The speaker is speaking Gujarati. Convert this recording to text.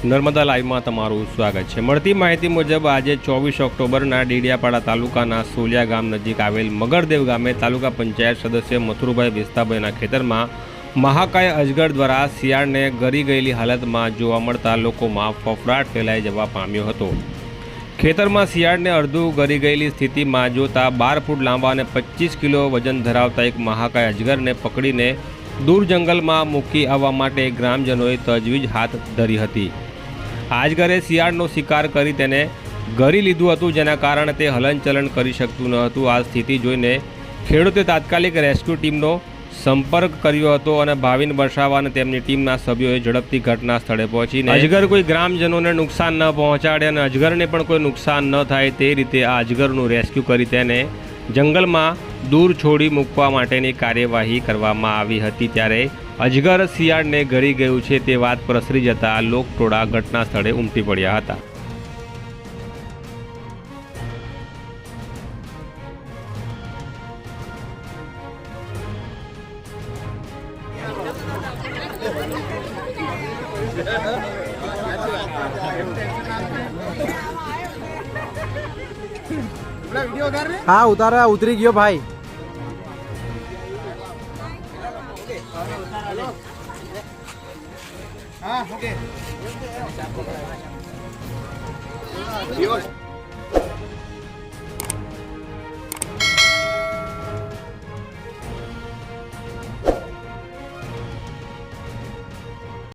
નર્મદા લાઈવમાં તમારું સ્વાગત છે. મળતી માહિતી મુજબ આજે ચોવીસ ઓક્ટોબરના ડેડિયાપાડા તાલુકાના સોલિયા ગામ નજીક આવેલ મગરદેવ ગામે તાલુકા પંચાયત સદસ્ય મથુરુભાઈ વિસ્તાભાઈના ખેતરમાં મહાકાય અજગર દ્વારા શિયાળને ગરી ગયેલી હાલતમાં જોવા મળતા લોકોમાં ફફડાટ ફેલાઈ જવા પામ્યો હતો. ખેતરમાં શિયાળને અડધું ગરી ગયેલી સ્થિતિમાં જોતા બાર ફૂટ લાંબા અને પચીસ કિલો વજન ધરાવતા એક મહાકાય અજગરને પકડીને દૂર જંગલમાં મૂકી આવવા માટે ગ્રામજનોએ તજવીજ હાથ ધરી હતી. આજગરે શિયાળનો શિકાર કરી તેને ગરી લીધું હતું, જેના કારણે તે હલનચલન કરી શકતું ન હતું. આ સ્થિતિ જોઈને ખેડૂતે તાત્કાલિક રેસ્ક્યુ ટીમનો સંપર્ક કર્યો હતો અને ભાવિન બરસાવા અને તેમની ટીમના સભ્યોએ ઝડપથી ઘટના સ્થળે પહોંચીને અજગર કોઈ ગ્રામજનોને નુકસાન ન પહોંચાડે અને અજગરને પણ કોઈ નુકસાન ન થાય તે રીતે આ અજગરનું રેસ્ક્યુ કરી તેને જંગલમાં દૂર છોડી મૂકવા માટેની કાર્યવાહી કરવામાં આવી હતી. ત્યારે અજગર શિયાળને ગળી ગયું છે તે વાત પ્રસરી જતા લોકટોળા ઘટના સ્થળે ઉમટી પડ્યા હતા. હા, ઉતારા ઉતરી ગયો ભાઈ. હા ઓકે.